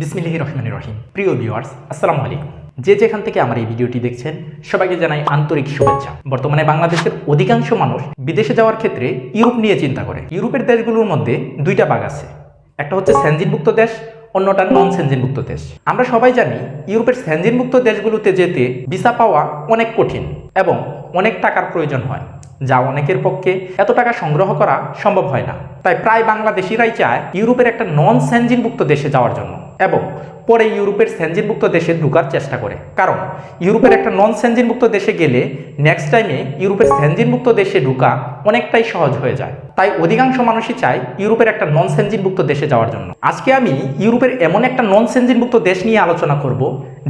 বিসমিল্লাহ রহমান রহিম। প্রিয় ভিউয়ার্স আসসালামু আলাইকুম। যে যেখান থেকে আমার এই ভিডিওটি দেখছেন, সবাইকে জানাই আন্তরিক শুভেচ্ছা। বর্তমানে বাংলাদেশের অধিকাংশ মানুষ বিদেশে যাওয়ার ক্ষেত্রে ইউরোপ নিয়ে চিন্তা করে। ইউরোপের দেশগুলোর মধ্যে দুইটা ভাগ আছে। একটা হচ্ছে স্যানজিনভুক্ত দেশ, অন্যটা নন স্যানজিনভুক্ত দেশ। আমরা সবাই জানি, ইউরোপের স্যানজিনভুক্ত দেশগুলোতে যেতে ভিসা পাওয়া অনেক কঠিন এবং অনেক টাকার প্রয়োজন হয়। যা অনেকের পক্ষে এত টাকা সংগ্রহ করা সম্ভব হয় না। তাই প্রায় বাংলাদেশিরাই চায় ইউরোপের একটা নন স্যানজিনভুক্ত দেশে যাওয়ার জন্য এবং পরে ইউরোপের স্যানজিনভুক্ত দেশে ঢুকার চেষ্টা করে। কারণ ইউরোপের একটা নন স্যানজিনভুক্ত দেশে গেলে নেক্সট টাইমে ইউরোপের স্যানজিনভুক্ত দেশে ঢুকা অনেকটাই সহজ হয়ে যায়। তাই অধিকাংশ মানুষই চায় ইউরোপের একটা নন সেনজিনভুক্ত দেশে যাওয়ার জন্য। আজকে আমি ইউরোপের এমন একটা নন সেনজিনভুক্ত দেশ নিয়ে আলোচনা করব,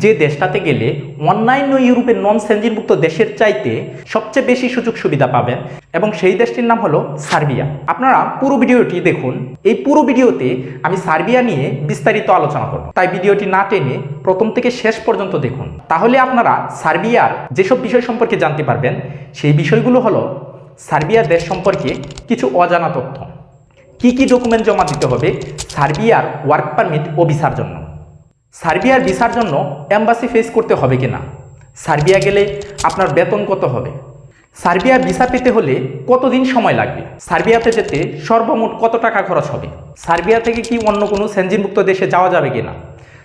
যে দেশটাতে গেলে অন্যান্য ইউরোপের নন সেনজিনভুক্ত দেশের চাইতে সবচেয়ে বেশি সুযোগ সুবিধা পাবেন এবং সেই দেশটির নাম হলো সার্বিয়া। আপনারা পুরো ভিডিওটি দেখুন। এই পুরো ভিডিওতে আমি সার্বিয়া নিয়ে বিস্তারিত আলোচনা করব। তাই ভিডিওটি না টেনে প্রথম থেকে শেষ পর্যন্ত দেখুন। তাহলে আপনারা সার্বিয়ার যেসব বিষয় সম্পর্কে জানতে পারবেন, সেই বিষয়গুলো হলো সার্বিয়া দেশ সম্পর্কে কিছু অজানা তথ্য। কি কি ডকুমেন্ট জমা দিতে হবে, সার্বিয়ার ওয়ার্ক পারমিট ও ভিসার জন্য। সার্বিয়ার ভিসার জন্য অ্যাম্বাসি ফেস করতে হবে কিনা সার্বিয়া গেলে আপনার বেতন কত হবে? সার্বিয়ার ভিসা পেতে হলে কতদিন সময় লাগবে? সার্বিয়াতে যেতে সর্বমোট কত টাকা খরচ হবে? সার্বিয়া থেকে কি অন্য কোনো সেনজিনমুক্ত দেশে যাওয়া যাবে কিনা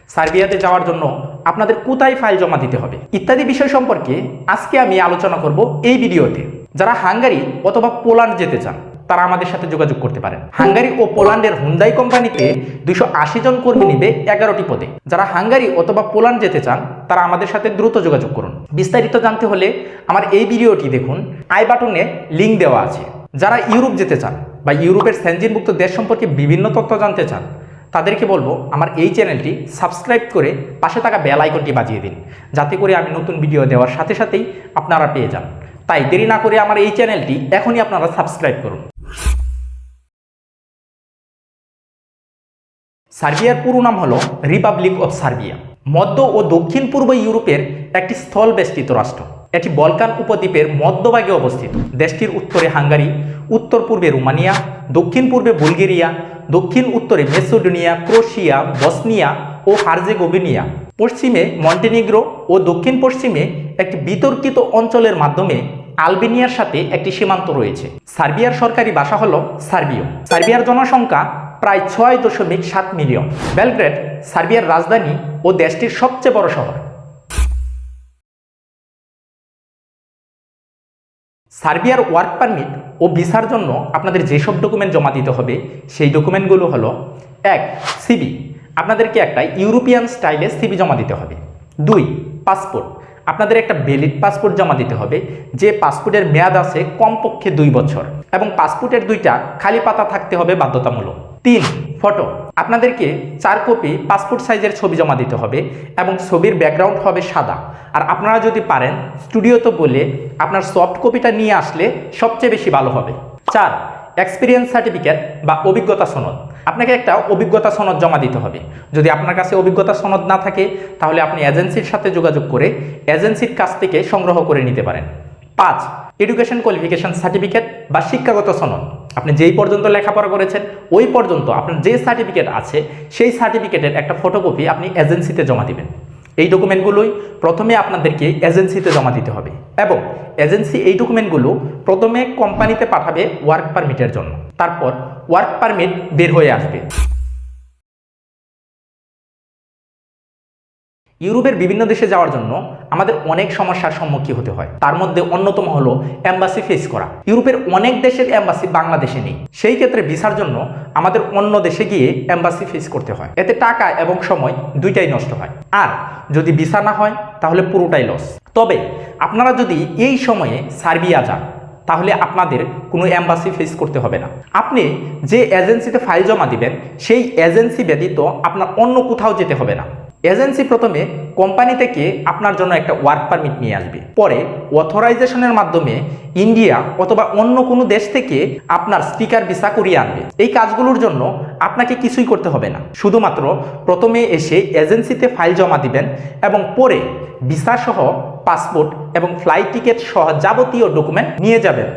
সার্বিয়াতে যাওয়ার জন্য আপনাদের কোথায় ফাইল জমা দিতে হবে ইত্যাদি বিষয় সম্পর্কে আজকে আমি আলোচনা করব এই ভিডিওতে। যারা হাঙ্গারি অথবা পোল্যান্ড যেতে চান, তারা আমাদের সাথে যোগাযোগ করতে পারেন। হাঙ্গারি ও পোল্যান্ডের হুন্দাই কোম্পানিতে দুইশো আশি জন কর্মী নিবে এগারোটি পদে। যারা হাঙ্গারি অথবা পোল্যান্ড যেতে চান, তারা আমাদের সাথে দ্রুত যোগাযোগ করুন। বিস্তারিত জানতে হলে আমার এই ভিডিওটি দেখুন। আই বাটনে লিঙ্ক দেওয়া আছে। যারা ইউরোপ যেতে চান বা ইউরোপের স্যানজিনভুক্ত দেশ সম্পর্কে বিভিন্ন তথ্য জানতে চান তাদেরকে বলব, আমার এই চ্যানেলটি সাবস্ক্রাইব করে পাশে থাকা বেল আইকনটি বাজিয়ে দিন। যাতে করে আমি নতুন ভিডিও দেওয়ার সাথে সাথেই আপনারা পেয়ে যান। তাই দেরি না করে আমার এই চ্যানেলটি এখনই আপনারা সাবস্ক্রাইব করুন। সার্বিয়ার পুরো নাম হলো রিপাবলিক অফ সার্বিয়া মধ্য ও দক্ষিণ পূর্ব ইউরোপের একটি স্থল বেষ্টিত রাষ্ট্র। এটি বলকান উপদ্বীপের মধ্যভাগে অবস্থিত। দেশটির উত্তরে হাঙ্গারি উত্তর পূর্বে রোমানিয়া দক্ষিণ পূর্বে বুলগেরিয়া দক্ষিণ উত্তরে মেসোডোনিয়া, ক্রোশিয়া, বসনিয়া ও হার্জেগোভিনিয়া। পশ্চিমে মন্টেনিগ্রো ও দক্ষিণ পশ্চিমে একটি বিতর্কিত অঞ্চলের মাধ্যমে আলবেনিয়ার সাথে একটি সীমান্ত রয়েছে। সার্বিয়ার সরকারি ভাষা হল সার্বীয়। সার্বিয়ার জনসংখ্যা প্রায় ছয় দশমিক সাত মিলিয়ন। বেলগ্রেড, সার্বিয়ার রাজধানী ও দেশটির সবচেয়ে বড় শহর। সার্বিয়ার ওয়ার্ক পারমিট ও ভিসার জন্য আপনাদের যেসব ডকুমেন্ট জমা দিতে হবে, সেই ডকুমেন্টগুলো হলো, এক সিবি আপনাদেরকে একটা ইউরোপিয়ান স্টাইলে সিবি জমা দিতে হবে। দুই, পাসপোর্ট, আপনাদের একটা ভ্যালিড পাসপোর্ট জমা দিতে হবে, যে পাসপোর্টের মেয়াদ আছে কমপক্ষে দুই বছর এবং পাসপোর্টের দুইটা খালি পাতা থাকতে হবে বাধ্যতামূলক। তিন ফটো। আপনাদেরকে চার কপি পাসপোর্ট সাইজের ছবি জমা দিতে হবে এবং ছবির ব্যাকগ্রাউন্ড হবে সাদা। আর আপনারা যদি পারেন স্টুডিওতে বলে আপনার সফট কপিটা নিয়ে আসলে সবচেয়ে বেশি ভালো হবে। চার এক্সপিরিয়েন্স সার্টিফিকেট বা অভিজ্ঞতা সনদ। আপনাকে একটা অভিজ্ঞতা সনদ জমা দিতে হবে। যদি আপনার কাছে অভিজ্ঞতা সনদ না থাকে, তাহলে আপনি এজেন্সির সাথে যোগাযোগ করে এজেন্সির কাছ থেকে সংগ্রহ করে নিতে পারেন। পাঁচ এডুকেশন কোয়ালিফিকেশন সার্টিফিকেট বা শিক্ষাগত সনদ। আপনি যেই পর্যন্ত লেখাপড়া করেছেন, ওই পর্যন্ত আপনার যে সার্টিফিকেট আছে, সেই সার্টিফিকেটের একটা ফটোকপি আপনি এজেন্সিতে জমা দিবেন। এই ডকুমেন্টগুলোই প্রথমে আপনাদেরকে এজেন্সিতে জমা দিতে হবে এবং এজেন্সি এই ডকুমেন্টগুলো প্রথমে কোম্পানিতে পাঠাবে ওয়ার্ক পারমিটের জন্য। তারপর ওয়ার্ক পারমিট বের হয়ে আসবে। ইউরোপের বিভিন্ন দেশে যাওয়ার জন্য আমাদের অনেক সমস্যার সম্মুখীন হতে হয়। তার মধ্যে অন্যতম হলো অ্যাম্বাসি ফেস করা। ইউরোপের অনেক দেশের অ্যাম্বাসি বাংলাদেশে নেই। সেই ক্ষেত্রে ভিসার জন্য আমাদের অন্য দেশে গিয়ে অ্যাম্বাসি ফেস করতে হয়। এতে টাকা এবং সময় দুইটাই নষ্ট হয়। আর যদি ভিসা না হয়, তাহলে পুরোটাই লস তবে আপনারা যদি এই সময়ে সার্বিয়া যান, তাহলে আপনাদের কোনো অ্যাম্বাসি ফেস করতে হবে না। আপনি যে এজেন্সিতে ফাইল জমা দিবেন, সেই এজেন্সি ব্যতীত আপনার অন্য কোথাও যেতে হবে না। এজেন্সি প্রথমে কোম্পানি থেকে আপনার জন্য একটা ওয়ার্ক পারমিট নিয়ে আসবে। পরে অথরাইজেশনের মাধ্যমে ইন্ডিয়া অথবা অন্য কোনো দেশ থেকে আপনার স্পিকার ভিসা করিয়ে আনবে। এই কাজগুলোর জন্য আপনাকে কিছুই করতে হবে না। শুধুমাত্র প্রথমে এসে এজেন্সিতে ফাইল জমা দিবেন এবং পরে ভিসা সহ পাসপোর্ট এবং ফ্লাইট টিকিট সহ যাবতীয় ডকুমেন্ট নিয়ে যাবেন।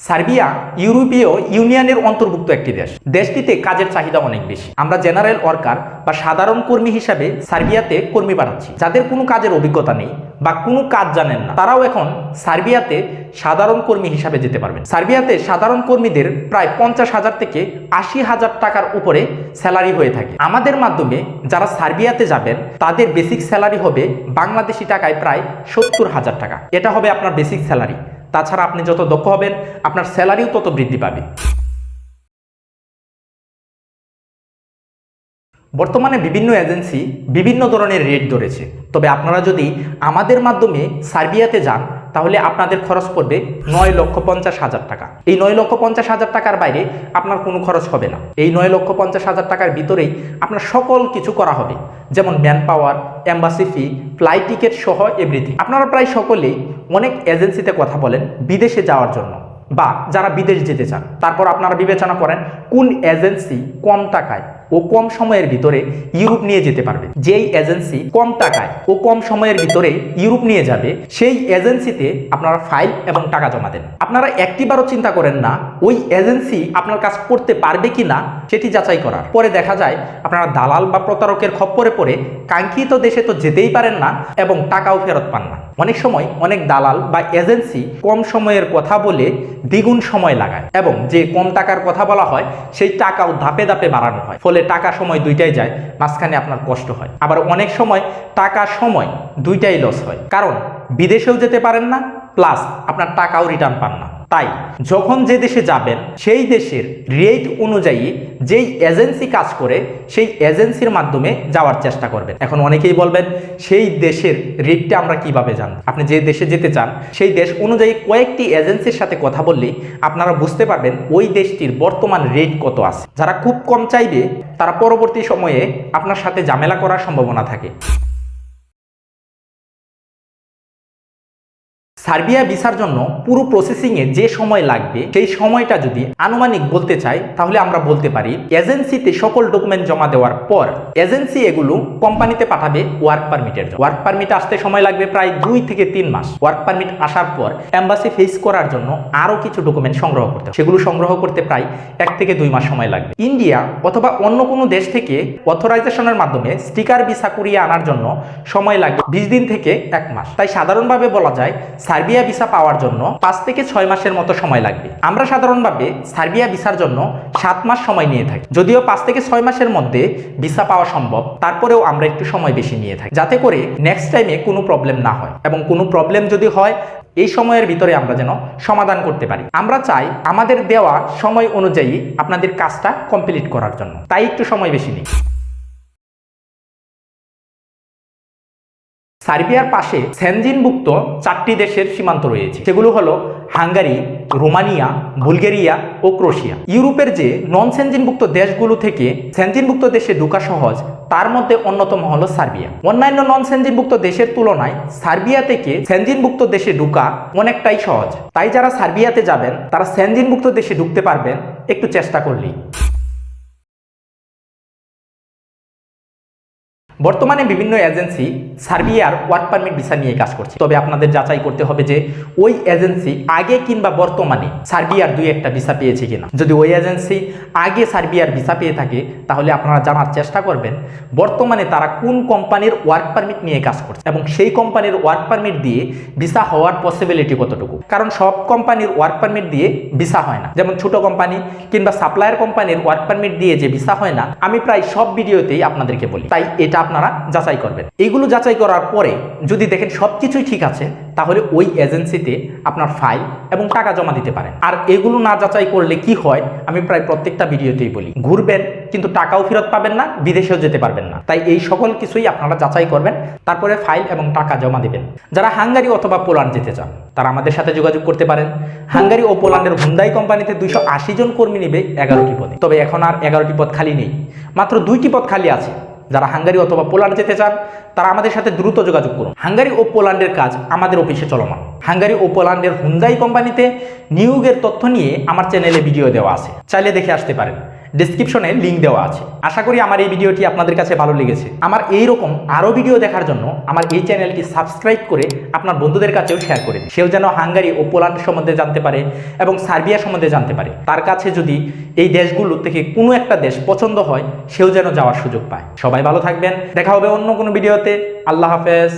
সার্বিয়া, ইউরোপীয় ইউনিয়নের অন্তর্ভুক্ত একটি দেশ। দেশটিতে কাজের চাহিদা অনেক বেশি। আমরা জেনারেল ওয়ার্কার বা সাধারণ কর্মী হিসাবে সার্বিয়াতে কর্মী পাঠাচ্ছি যাদের কোনো কাজের অভিজ্ঞতা নেই বা কোনো কাজ জানেন না, তারাও এখন সার্বিয়াতে সাধারণ কর্মী হিসাবে যেতে পারবেন। সার্বিয়াতে সাধারণ কর্মীদের প্রায় পঞ্চাশ হাজার থেকে আশি হাজার টাকার উপরে স্যালারি হয়ে থাকে। আমাদের মাধ্যমে যারা সার্বিয়াতে যাবেন, তাদের বেসিক স্যালারি হবে বাংলাদেশি টাকায় প্রায় সত্তর হাজার টাকা। এটা হবে আপনার বেসিক স্যালারি। তাছাড়া আপনি যত দক্ষ হবেন, আপনার স্যালারিও তত বৃদ্ধি পাবে। বর্তমানে বিভিন্ন এজেন্সি বিভিন্ন ধরনের রেট ধরেছে। তবে আপনারা যদি আমাদের মাধ্যমে সার্বিয়াতে যান, তাহলে আপনাদের খরচ পড়বে নয় লক্ষ পঞ্চাশ হাজার টাকা। এই নয় লক্ষ পঞ্চাশ হাজার টাকার বাইরে আপনার কোনো খরচ হবে না। এই নয় লক্ষ পঞ্চাশ হাজার টাকার ভিতরেই আপনার সকল কিছু করা হবে। যেমন manpower embassy fee, flight ticket সহ এভরিথিং। আপনারা প্রায় সকলেই অনেক এজেন্সিতে কথা বলেন বিদেশে যাওয়ার জন্য বা যারা বিদেশ যেতে চান। তারপর আপনারা বিবেচনা করেন কোন এজেন্সি কম টাকায় ও কম সময়ের ভিতরে ইউরোপ নিয়ে যেতে পারবে। যেই এজেন্সি কম টাকায় ও কম সময়ের ভিতরে ইউরোপ নিয়ে যাবে, সেই এজেন্সিতে আপনারা ফাইল এবং টাকা জমা দেন আপনারা একটিবারও চিন্তা করেন না, ওই এজেন্সি আপনার কাজ করতে পারবে কি না সেটি যাচাই করার। পরে দেখা যায়, আপনারা দালাল বা প্রতারকের খপ্পরে পড়ে, কাঙ্ক্ষিত দেশে তো যেতেই পারেন না এবং টাকাও ফেরত পান না। অনেক সময় অনেক দালাল বা এজেন্সি কম সময়ের কথা বলে দ্বিগুণ সময় লাগায় এবং যে কম টাকার কথা বলা হয়, সেই টাকাও ধাপে ধাপে বাড়ানো হয়। ফলে টাকা সময় দুইটাই যায়, মাঝখানে আপনার কষ্ট হয়। আবার অনেক সময় টাকা সময় দুইটাই লস হয়। কারণ বিদেশেও যেতে পারেন না প্লাস আপনার টাকাও রিটার্ন পান না। তাই যখন যে দেশে যাবেন, সেই দেশের রেট অনুযায়ী যেই এজেন্সি কাজ করে, সেই এজেন্সির মাধ্যমে যাওয়ার চেষ্টা করবেন। এখন অনেকেই বলবেন, সেই দেশের রেটটা আমরা কীভাবে জানব? আপনি যে দেশে যেতে চান, সেই দেশ অনুযায়ী কয়েকটি এজেন্সির সাথে কথা বললেই আপনারা বুঝতে পারবেন ওই দেশটির বর্তমান রেট কত আছে। যারা খুব কম চাইবে, তারা পরবর্তী সময়ে আপনার সাথে ঝামেলা করার সম্ভাবনা থাকে। সার্বিয়া ভিসার জন্য পুরো প্রসেসিংয়ে যে সময় লাগবে, সেই সময়টা যদি আনুমানিক বলতে চাই, তাহলে আমরা বলতে পারি, এজেন্সিতে সকল ডকুমেন্ট জমা দেওয়ার পর, এজেন্সি এগুলো কোম্পানিতে পাঠাবে ওয়ার্ক পারমিটের জন্য। ওয়ার্ক পারমিট আসতে সময় লাগবে প্রায় দুই থেকে তিন মাস। ওয়ার্ক পারমিট আসার পর এম্বাসি ফেস করার জন্য আরও কিছু ডকুমেন্ট সংগ্রহ করতে হবে। সেগুলো সংগ্রহ করতে প্রায় এক থেকে দুই মাস সময় লাগবে। ইন্ডিয়া অথবা অন্য কোনো দেশ থেকে অথরাইজেশনের মাধ্যমে স্টিকার ভিসা করিয়ে আনার জন্য সময় লাগবে বিশ দিন থেকে এক মাস। তাই সাধারণভাবে বলা যায় সার্বিয়া ভিসা পাওয়ার জন্য পাঁচ থেকে ছয় মাসের মতো সময় লাগবে। আমরা সাধারণভাবে সার্বিয়া ভিসার জন্য সাত মাস সময় নিয়ে থাকি। যদিও পাঁচ থেকে ছয় মাসের মধ্যে ভিসা পাওয়া সম্ভব, তারপরেও আমরা একটু সময় বেশি নিয়ে থাকি, যাতে করে নেক্সট টাইমে কোনো প্রবলেম না হয়। এবং কোনো প্রবলেম যদি হয়, এই সময়ের ভিতরে আমরা যেন সমাধান করতে পারি। আমরা চাই আমাদের দেওয়া সময় অনুযায়ী আপনাদের কাজটা কমপ্লিট করার জন্য। তাই একটু সময় বেশি নিই। সার্বিয়ার পাশে সেনজিনভুক্ত চারটি দেশের সীমান্ত রয়েছে। সেগুলো হলো হাঙ্গারি, রোমানিয়া, বুলগেরিয়া ও ক্রোশিয়া। ইউরোপের যে নন সেনজিনভুক্ত দেশগুলো থেকে সেনজিনভুক্ত দেশে ঢোকা সহজ, তার মধ্যে অন্যতম হলো সার্বিয়া। অন্যান্য নন সেনজিনভুক্ত দেশের তুলনায় সার্বিয়া থেকে সেনজিনভুক্ত দেশে ঢোকা অনেকটাই সহজ। তাই যারা সার্বিয়াতে যাবেন, তারা সেনজিনভুক্ত দেশে ঢুকতে পারবেন একটু চেষ্টা করলেই। বর্তমানে বিভিন্ন এজেন্সি সার্বিয়ার ওয়ার্ক পারমিট ভিসা নিয়ে কাজ করছে। তবে আপনাদের যাচাই করতে হবে যে ওই এজেন্সি আগে কিংবা বর্তমানে সার্বিয়ার দুই একটা ভিসা পেয়েছে কিনা। যদি ওই এজেন্সি আগে সার্বিয়ার ভিসা পেয়ে থাকে, তাহলে আপনারা জানার চেষ্টা করবেন বর্তমানে তারা কোন কোম্পানির ওয়ার্ক পারমিট নিয়ে কাজ করছে এবং সেই কোম্পানির ওয়ার্ক পারমিট দিয়ে ভিসা হওয়ার পসিবিলিটি কতটুকু? কারণ সব কোম্পানির ওয়ার্ক পারমিট দিয়ে ভিসা হয় না। যেমন ছোট কোম্পানি কিংবা সাপ্লায়ার কোম্পানির ওয়ার্ক পারমিট দিয়ে যে ভিসা হয় না, আমি প্রায় সব ভিডিওতেই আপনাদেরকে বলি। তাই এটা আপনারা যাচাই করবেন। এইগুলো যাচাই করার পরে যদি দেখেন সব কিছুই ঠিক আছে, তাহলে ওই এজেন্সিতে আপনার ফাইল এবং টাকা জমা দিতে পারেন। আর এগুলো না যাচাই করলে কি হয়, আমি প্রায় প্রত্যেকটা ভিডিওতেই বলি। ঘুরবেন, কিন্তু টাকাও ফেরত পাবেন না, বিদেশেও যেতে পারবেন না। তাই এই সকল কিছুই আপনারা যাচাই করবেন, তারপরে ফাইল এবং টাকা জমা দিবেন। যারা হাঙ্গারি অথবা পোল্যান্ড যেতে চান, তারা আমাদের সাথে যোগাযোগ করতে পারেন। হাঙ্গারি ও পোল্যান্ডের হুন্দাই কোম্পানিতে দুইশো আশি জন কর্মী নেবে এগারোটি পদে। তবে এখন আর এগারোটি পদ খালি নেই। মাত্র দুইটি পদ খালি আছে। যারা হাঙ্গারি অথবা পোল্যান্ড যেতে চান, তারা আমাদের সাথে দ্রুত যোগাযোগ করুন। হাঙ্গারি ও পোল্যান্ডের কাজ আমাদের অফিসে চলমান। হাঙ্গারি ও পোল্যান্ডের হুন্দাই কোম্পানিতে নিয়োগের তথ্য নিয়ে আমার চ্যানেলে ভিডিও দেওয়া আছে। চাইলে দেখে আসতে পারেন। ডিসক্রিপশনে লিঙ্ক দেওয়া আছে। আশা করি আমার এই ভিডিওটি আপনাদের কাছে ভালো লেগেছে। আমার এই রকম আরও ভিডিও দেখার জন্য আমার এই চ্যানেলটি সাবস্ক্রাইব করে আপনার বন্ধুদের কাছেও শেয়ার করে সেও যেন হাঙ্গারি ও পোল্যান্ড সম্বন্ধে জানতে পারে এবং সার্বিয়া সম্বন্ধে জানতে পারে। তার কাছে যদি এই দেশগুলো থেকে কোনো একটা দেশ পছন্দ হয়, সেও যেন যাওয়ার সুযোগ পায়। সবাই ভালো থাকবেন। দেখা হবে অন্য কোনো ভিডিওতে। আল্লাহ হাফেজ।